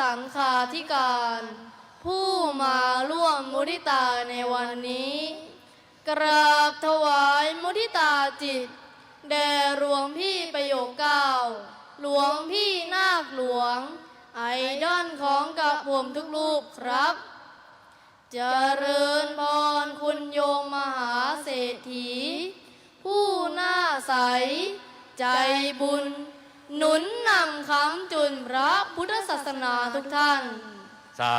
สังฆาธิการ ผู้มาร่วมมุทิตาในวันนี้ กราบถวายมุทิตาจิต แด่หลวงพี่ประโยคเก้าหลวงพี่นาคหลวง ไอดอลของกับผมทุกรูปครับเจริญพรคุณโยมมหาเศรษฐี ผู้หน้าใส ใจบุญ หนุนนำคำจุนพระพุทธศาสนาทุกท่าน สา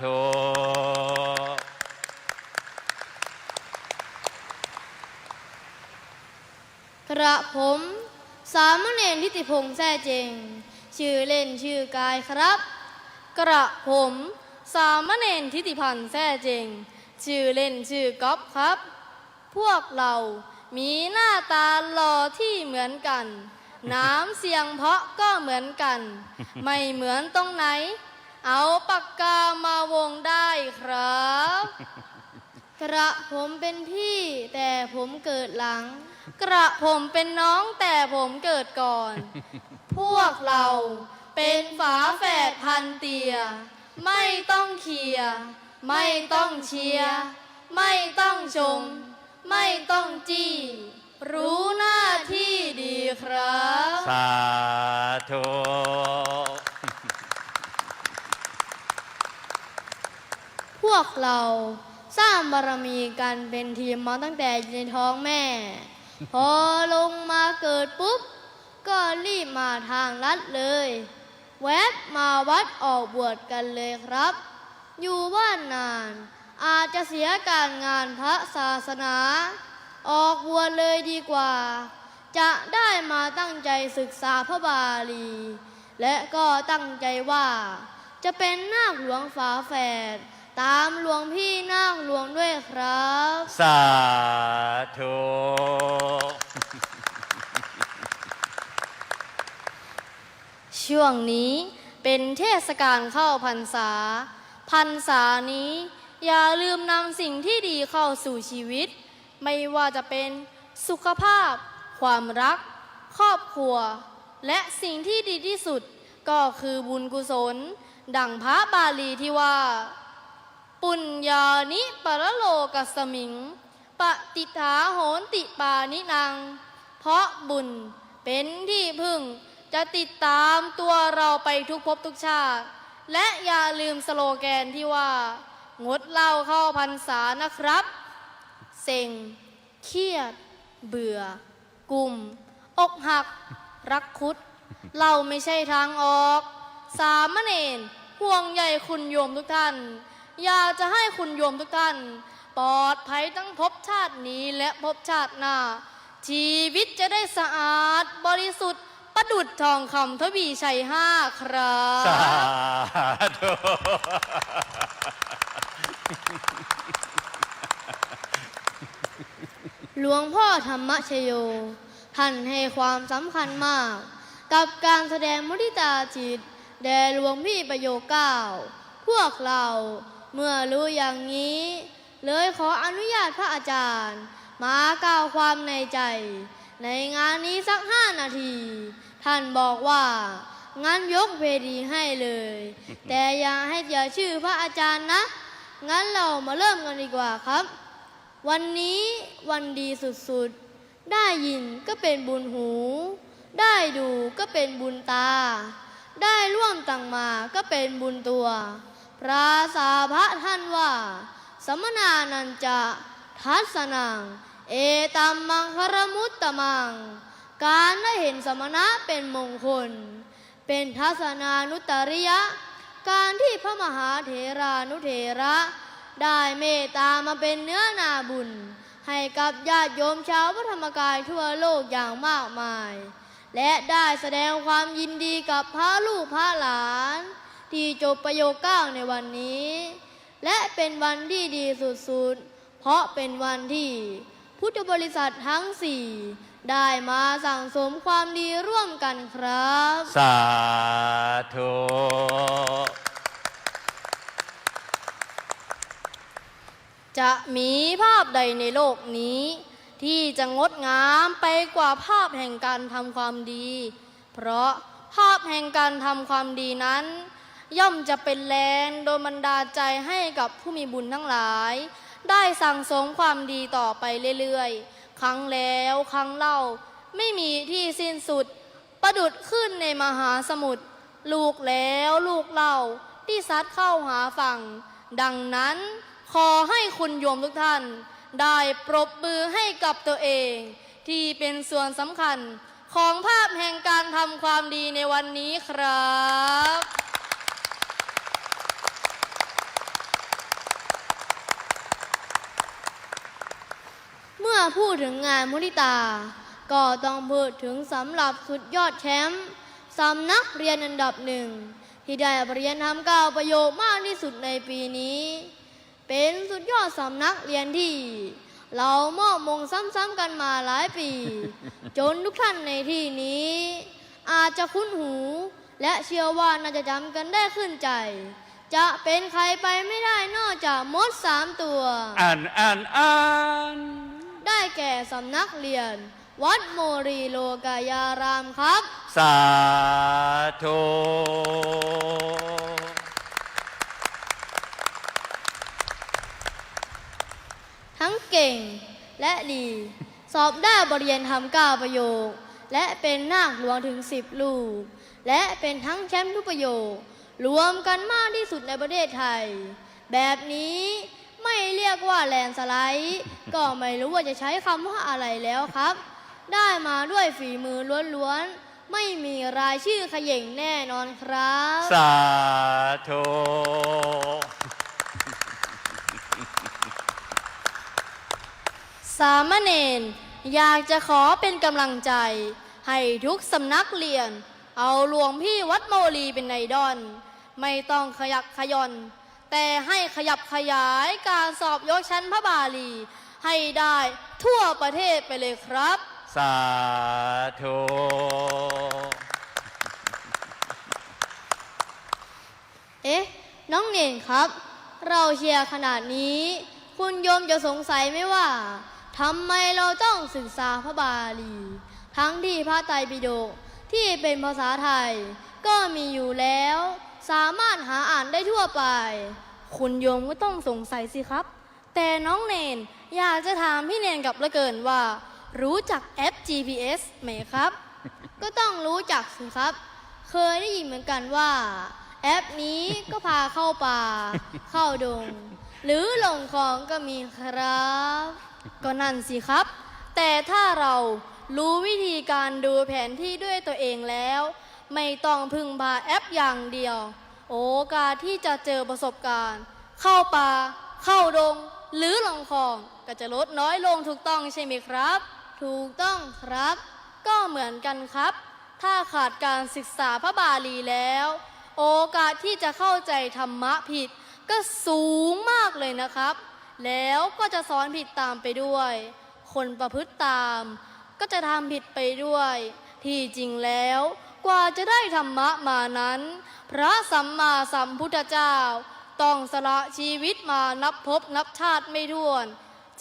ธุกระผมสามเณรทิติพงษ์แท้เจง ชื่อเล่นชื่อกายครับ กระผมสามเณรทิติพันธ์แท้เจง ชื่อเล่นชื่อก๊อฟครับ พวกเรามีหน้าตาหล่อที่เหมือนกัน น้ำเสียงเพราะก็เหมือนกัน ไม่เหมือนตรงไหน เอาปากกามาวงได้ครับ กระผมเป็นพี่แต่ผมเกิดหลัง กระผมเป็นน้องแต่ผมเกิดก่อน พวกเราเป็นฝาแฝดพันเตีย ไม่ต้องเคลียร์ไม่ต้องเชียร์ไม่ต้องชมไม่ต้องจี้ รู้หน้าที่ดีครับ สาธุพวกเราสร้างบารมีกันเป็นทีมมาตั้งแต่อยู่ในท้องแม่ พอลงมาเกิดปุ๊บ ก็รีบมาทางลัดเลย แวบมาวัดออกบวชกันเลยครับ อยู่บ้านนาน อาจจะเสียการงานพระศาสนา ออกบวชเลยดีกว่า จะได้มาตั้งใจศึกษาพระบาลี และก็ตั้งใจว่า จะเป็นนาคหลวงฝาแฝดตามหลวงพี่นาคหลวงด้วยครับ สาธุช่วงนี้เป็นเทศกาลเข้าพรรษา พรรษานี้ อย่าลืมนำสิ่งที่ดีเข้าสู่ชีวิต ไม่ว่าจะเป็นสุขภาพ ความรัก ครอบครัว และสิ่งที่ดีที่สุดก็คือบุญกุศล ดังพระบาลีที่ว่า ปุญญานิปรโลกัสมิง ปฏิฐาโหนติปานินัง เพราะบุญเป็นที่พึ่งจะติดตามตัวเราไปทุกภพทุกชาติ และอย่าลืมสโลแกนที่ว่า งดเหล้าเข้าพรรษานะครับ เซ็ง เครียด เบื่อ กลุ่ม อกหัก รักคุด เราไม่ใช่ทางออก สามเณรห่วงใยคุณโยมทุกท่าน อยากจะให้คุณโยมทุกท่าน ปลอดภัยทั้งภพชาตินี้และภพชาติหน้า ชีวิตจะได้สะอาดบริสุทธิ์ประดุดทองคำทวีชัยห้าครัสาบธุ หลวงพ่อธรรมชโย ท่านให้ความสำคัญมาก กับการแสดงมุทิตาจิต แด่หลวงพี่ประโยคเก้า พวกเราเมื่อรู้อย่างนี้ เลยขออนุญาตพระอาจารย์ มากล่าวความในใจ ในงานนี้สักห้านาที ท่านบอกว่า งั้นยกเวทีให้เลย แต่อย่าให้เสียชื่อพระอาจารย์นะ งั้นเรามาเริ่มกันดีกว่าครับ วันนี้วันดีสุดๆ ได้ยินก็เป็นบุญหู ได้ดูก็เป็นบุญตา ได้ร่วมตังมาก็เป็นบุญตัว พระสาพระท่านว่า สมนานันจะทัศนัง เอตัมมังคารมุตตมัง การได้เห็นสมณะเป็นมงคล เป็นทัศนานุตตริยะ การที่พระมหาเถรานุเถระ ได้เมตตามาเป็นเนื้อนาบุญ ให้กับญาติโยมชาวพระธรรมกายทั่วโลกอย่างมากมาย และได้แสดงความยินดีกับพระลูกพระหลาน ที่จบประโยคเก้าในวันนี้ และเป็นวันที่ดีสุดๆ เพราะเป็นวันที่พุทธบริษัททั้งสี่ได้มาสั่งสมความดีร่วมกันครับ สาธุ จะมีภาพใดในโลกนี้ ที่จะงดงามไปกว่าภาพแห่งการทำความดี เพราะภาพแห่งการทำความดีนั้น ย่อมจะเป็นแรงโดนบันดาลใจให้กับผู้มีบุญทั้งหลาย ได้สั่งสมความดีต่อไปเรื่อยๆ ครั้งแล้วครั้งเล่าไม่มีที่สิ้นสุด ประดุดขึ้นในมหาสมุทรลูกแล้วลูกเล่าที่ซัดเข้าหาฝั่ง ดังนั้น ขอให้คุณโยมทุกท่าน ได้ปรบมือให้กับตัวเอง ที่เป็นส่วนสำคัญของภาพแห่งการทำความดีในวันนี้ครับ เมื่อพูดถึงงานมุทิตา ก็ต้องพูดถึงสำหรับสุดยอดแชมป์สำนักเรียนอันดับหนึ่ง ที่ได้เรียนทำก้าวประโยคมากที่สุดในปีนี้ เป็นสุดยอดสำนักเรียนที่ เรามอบมงซ้ำๆกันมาหลายปี จนทุกท่านในที่นี้ อาจจะคุ้นหู และเชื่อว่าน่าจะจำกันได้ขึ้นใจ จะเป็นใครไปไม่ได้นอกจากมดสามตัว อ่านอ่านอ่านได้แก่สำนักเรียน วัดโมรีโลกายารามครับ สาธุ ทั้ง เก่งและดี สอบได้บริเรียนทำเก้าประโยค และเป็นนาคหลวงถึงสิบลูก และเป็นทั้งแชมป์ทุกประโยค รวมกันมากที่สุดในประเทศไทย แบบนี้ไม่เรียกว่าแลนสไลด์ก็ไม่รู้ว่าจะใช้คำว่าอะไรแล้วครับ ได้มาด้วยฝีมือล้วนๆ ไม่มีรายชื่อขย่งแน่นอนครับ สาธุ สามเณรอยากจะขอเป็นกำลังใจ ให้ทุกสำนักเรียน เอาหลวงพี่วัดโมลีเป็นไอดอลไม่ต้องขยักขยอน แต่ให้ขยับขยายการสอบยกชั้นพระบาลี ให้ได้ทั่วประเทศไปเลยครับ สาธุเอ๊ะ น้องเน่นครับ เราเชียร์ขนาดนี้ คุณโยมจะสงสัยไหมว่า ทำไมเราต้องศึกษาพระบาลี ทั้งที่พระไตรปิฎกที่เป็นภาษาไทย ก็มีอยู่แล้ว สามารถหาอ่านได้ทั่วไป คุณโยมก็ต้องสงสัยสิครับ แต่น้องเนนอยากจะถามพี่เนนกับละเกินว่า รู้จักแอป GPS ไหมครับ ก็ต้องรู้จักสิครับ เคยได้ยินเหมือนกันว่า แอปนี้ก็พาเข้าป่า เข้าดง หรือลงคลองก็มีครับ ก็นั่นสิครับ แต่ถ้าเรารู้วิธีการดูแผนที่ด้วยตัวเองแล้ว ไม่ต้องพึ่งพาแอปอย่างเดียว โอกาสที่จะเจอประสบการณ์ เข้าป่าเข้าดง หรือลงคลอง ก็จะลดน้อยลงถูกต้องใช่ไหมครับ ถูกต้องครับ ก็เหมือนกันครับ ถ้าขาดการศึกษาพระบาลีแล้ว โอกาสที่จะเข้าใจธรรมะผิด ก็สูงมากเลยนะครับ แล้วก็จะสอนผิดตามไปด้วย คนประพฤติตาม ก็จะทำผิดไปด้วย ที่จริงแล้ว กว่าจะได้ธรรมะมานั้น พระสัมมาสัมพุทธเจ้า ต้องสละชีวิตมานับพบนับชาติไม่ถ้วน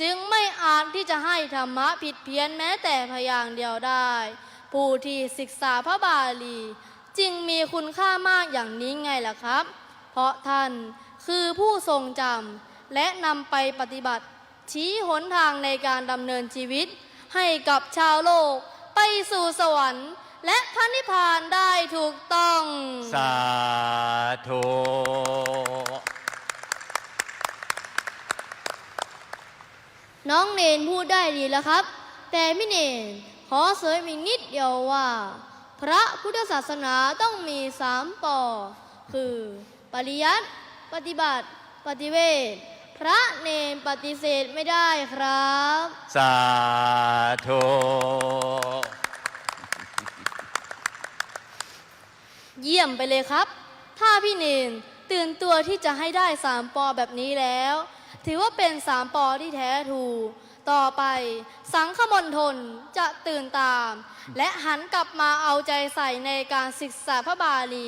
จึงไม่อาจที่จะให้ธรรมะผิดเพี้ยนแม้แต่พยางค์เดียวได้ ผู้ที่ศึกษาพระบาลี จึงมีคุณค่ามากอย่างนี้ไงล่ะครับ เพราะท่านคือผู้ทรงจำ และนำไปปฏิบัติ ชี้หนทางในการดำเนินชีวิต ให้กับชาวโลกไปสู่สวรรค์ และพระนิพพานได้ถูกต้อง สาธุน้องเนนพูดได้ดีแล้วครับ แต่พี่เนนขอเสริมอีกนิดเดียวว่า พระพุทธศาสนาต้องมีสามปอ คือ ปริยัติ ปฏิบัติ ปฏิเวท พระเนนปฏิเสธไม่ได้ครับ สาธุเยี่ยมไปเลยครับ ถ้าพี่เนนตื่นตัวที่จะให้ได้สามปอแบบนี้แล้ว ถือว่าเป็นสามปอที่แท้ถูก ต่อไปสังฆมณฑลจะตื่นตาม และหันกลับมาเอาใจใส่ในการศึกษาพระบาลี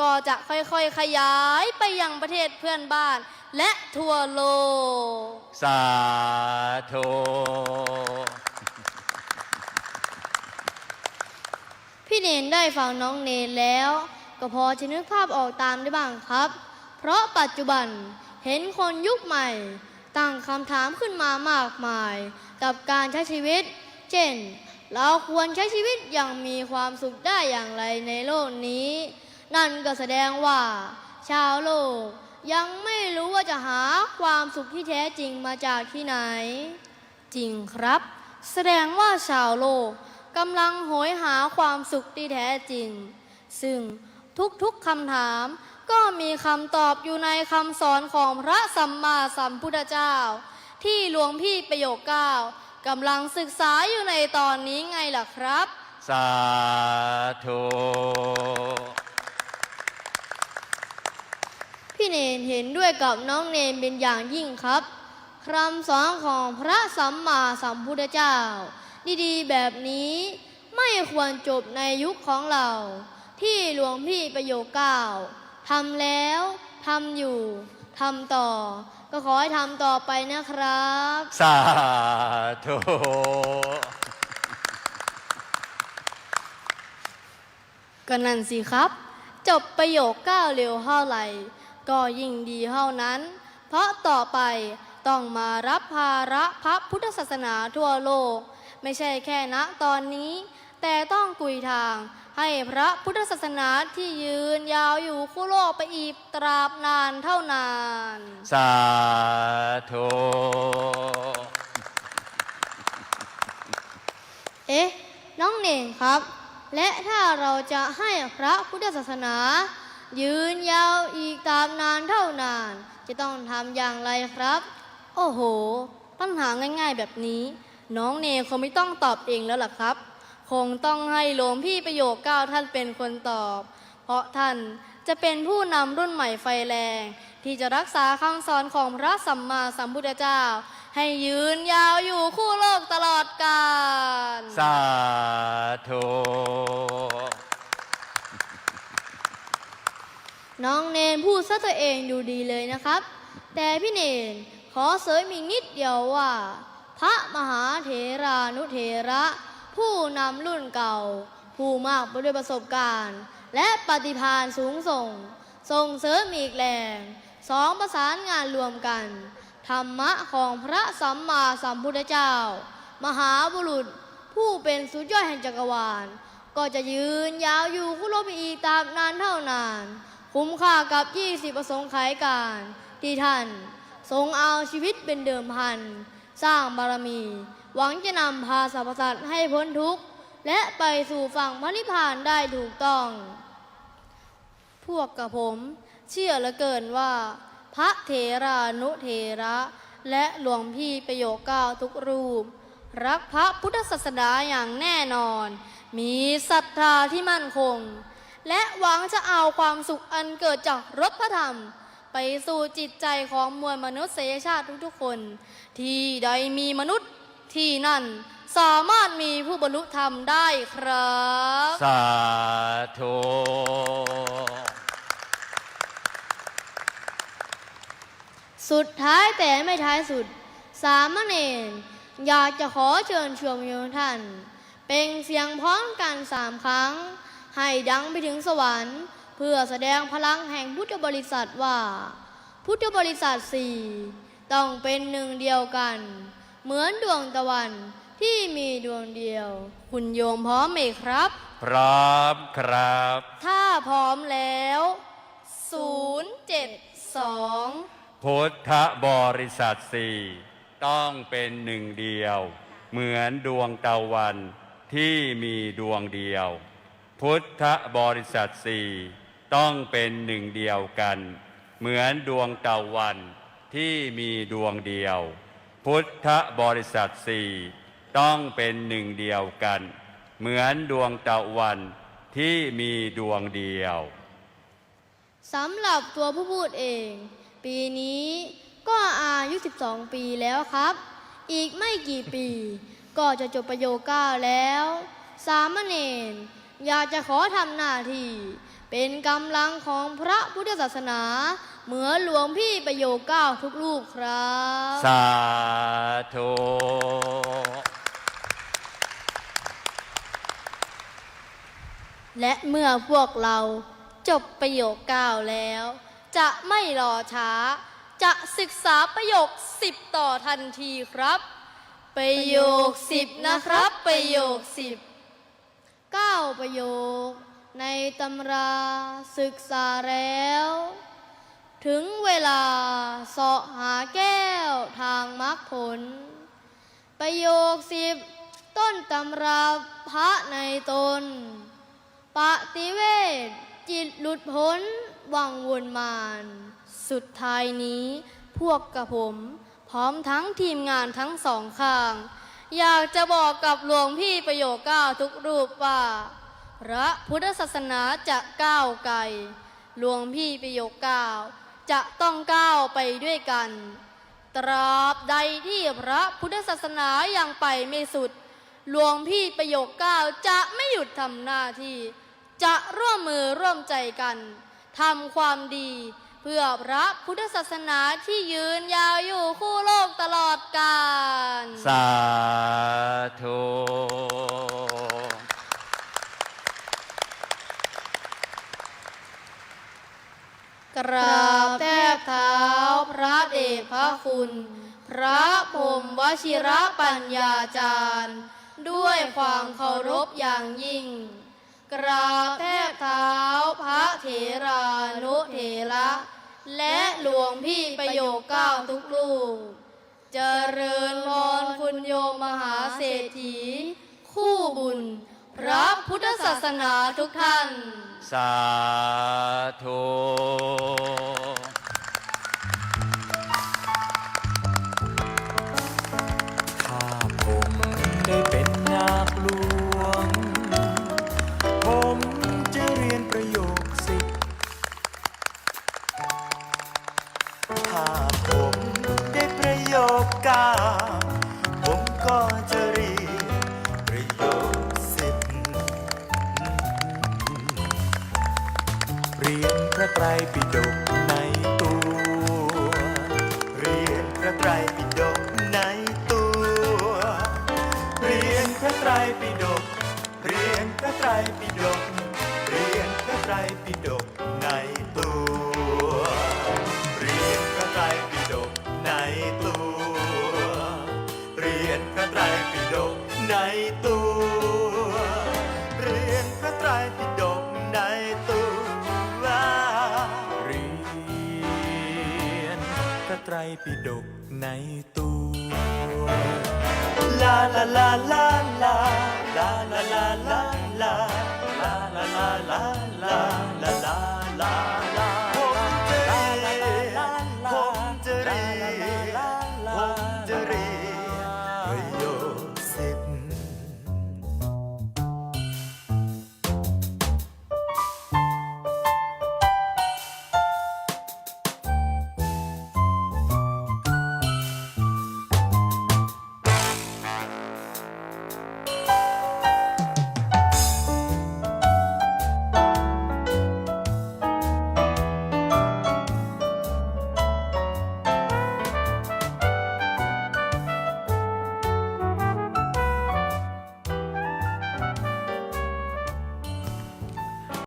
ก็จะค่อยๆขยายไปยังประเทศเพื่อนบ้าน และทั่วโลก สาธุพี่เนนได้ฟังน้องเนนแล้ว ก็พอจะนึกภาพออกตามได้บ้างครับ เพราะปัจจุบันเห็นคนยุคใหม่ตั้งคำถามขึ้นมามากมาย กับการใช้ชีวิต เช่น เราควรใช้ชีวิตอย่างมีความสุขได้อย่างไรในโลกนี้ นั่นก็แสดงว่า ชาวโลกยังไม่รู้ว่าจะหาความสุขที่แท้จริงมาจากที่ไหน จริงครับ แสดงว่าชาวโลกกำลังโหยหาความสุขที่แท้จริง ซึ่งทุกๆคำถามก็มีคำตอบอยู่ในคำสอนของพระสัมมาสัมพุทธเจ้า ที่หลวงพี่ประโยคเก้ากำลังศึกษาอยู่ในตอนนี้ไงล่ะครับ สาธุ พี่เนนเห็นด้วยกับน้องเนนเป็นอย่างยิ่งครับคำสอนของพระสัมมาสัมพุทธเจ้า ดีๆ แบบนี้ไม่ควรจบในยุคของเรา ที่หลวงพี่ประโยคเก้าทำแล้วทำอยู่ทำต่อ ก็ขอให้ทำต่อไปนะครับ สาธุก็นั่นสิครับ จบประโยคเก้าเร็วเท่าไหร่ ก็ยิ่งดีเท่านั้น เพราะต่อไปต้องมารับภาระพระพุทธศาสนาทั่วโลก ไม่ใช่แค่ณตอนนี้ แต่ต้องกุยทางให้พระพุทธศาสนาที่ยืนยาวอยู่คู่โลกไปอีกตราบนานเท่านาน สาธุเอ๊ะ น้องเน่งครับ และถ้าเราจะให้พระพุทธศาสนา ยืนยาวอีกตามนานเท่านาน จะต้องทำอย่างไรครับ โอ้โห ปัญหาง่ายๆแบบนี้ น้องเนคงไม่ต้องตอบเองแล้วล่ะครับ คงต้องให้หลวงพี่ประโยคเก้าท่านเป็นคนตอบ เพราะท่านจะเป็นผู้นำรุ่นใหม่ไฟแรง ที่จะรักษาคำสอนของพระสัมมาสัมพุทธเจ้า ให้ยืนยาวอยู่คู่โลกตลอดกาลสาธุ น้องเนนพูดซะตัวเองดูดีเลยนะครับ แต่พี่เนนขอเสริมอีกนิดเดียวว่า พระมหาเถรานุเถระ ผู้นำรุ่นเก่า ผู้มากไปด้วยประสบการณ์ และปฏิภาณสูงส่ง ส่งเสริมอีกแรงสองประสานงานรวมกัน ธรรมะของพระสัมมาสัมพุทธเจ้า มหาบุรุษผู้เป็นสุดยอดแห่งจักรวาล ก็จะยืนยาวอยู่คู่โลกไปอีกตามนานเท่านาน คุ้มค่ากับ20ประสงค์ขายการ ที่ท่านทรงเอาชีวิตเป็นเดิมพัน สร้างบารมี หวังจะนำพาสรรพสัตว์ให้พ้นทุกข์ และไปสู่ฝั่งพระนิพพานได้ถูกต้อง พวกกับผมเชื่อเหลือเกินว่า พระเถรานุเถระ และหลวงพี่ประโยคเก้าทุกรูป รักพระพุทธศาสนาอย่างแน่นอน มีศรัทธาที่มั่นคง และหวังจะเอาความสุขอันเกิดจากรถพระธรรม ไปสู่จิตใจของมวลมนุษยชาติทุกๆคน ที่ใดมีมนุษย์ที่นั่นสามารถมีผู้บรรลุธรรมได้ครับ สาธุสุดท้ายแต่ไม่ท้ายสุด สามเณรอยากจะขอเชิญชวนโยมท่าน เป็นเสียงพร้อมกันสามครั้ง ให้ดังไปถึงสวรรค์ เพื่อแสดงพลังแห่งพุทธบริษัทว่า พุทธบริษัทสี่ต้องเป็นหนึ่งเดียวกัน เหมือนดวงตะวันที่มีดวงเดียว คุณโยมพร้อมไหมครับ พร้อมครับ ถ้าพร้อมแล้ว 072 พุทธบริษัทสี่ต้องเป็นหนึ่งเดียว เหมือนดวงตะวันที่มีดวงเดียว พุทธบริษัทสี่ต้องเป็นหนึ่งเดียวกัน เหมือนดวงตะวันที่มีดวงเดียว พุทธบริษัทสี่ต้องเป็นหนึ่งเดียวกัน เหมือนดวงตะวันที่มีดวงเดียวสำหรับตัวผู้พูดเอง ปีนี้ก็อายุ 12 ปีแล้วครับ อีกไม่กี่ปี ก็จะจบประโยคเก้าแล้ว สามเณร อยากจะขอทำหน้าที่เป็นกำลังของพระพุทธศาสนา เหมือนหลวงพี่ประโยคเก้าทุกรูปครับ สาธุพและเมื่อพวกเราจบประโยคเก้าแล้ว จะไม่รอช้า จะศึกษาประโยคสิบต่อทันทีครับ ประโยคสิบนะครับ ประโยคสิบ เก้าประโยค ในตำราศึกษาแล้ว ถึงเวลาเสาะหาแก้วทางมรรคผล ประโยคสิบต้นตำราพระในตน ปฏิเวทจิตหลุดพ้นวังวนมาน สุดท้ายนี้พวกกระผม พร้อมทั้งทีมงานทั้งสองข้าง อยากจะบอกกับหลวงพี่ประโยคเก้าทุกรูปว่า พระพุทธศาสนาจะก้าวไกล หลวงพี่ประโยคเก้าจะต้องก้าวไปด้วยกัน ตราบใดที่พระพุทธศาสนายังไปไม่สุด หลวงพี่ประโยคเก้าจะไม่หยุดทำหน้าที่ จะร่วมมือร่วมใจกันทำความดี เพื่อพระพุทธศาสนาที่ยืนยาวอยู่คู่โลกตลอดกาล สาธุกราบแทบเท้าพระเดชพระคุณ พระพรหมวชิระปัญญาจารย์ ด้วยความเคารพอย่างยิ่ง กราบแทบเท้าพระเถรานุเถระ และหลวงพี่ประโยคเก้าทุกลูกเจริญมรคุณโยมมหาเศรษฐี คู่บุญ พระพุทธศาสนาทุกท่าน สาธุ ตัว เรียนพระไตรปิฎกในตัว เรียนพระไตรปิฎกในตัว เรียนพระไตรปิฎกในตัว ลาลาลาลาลาลาลาลาลาลาลาลาลาลาลาลาลา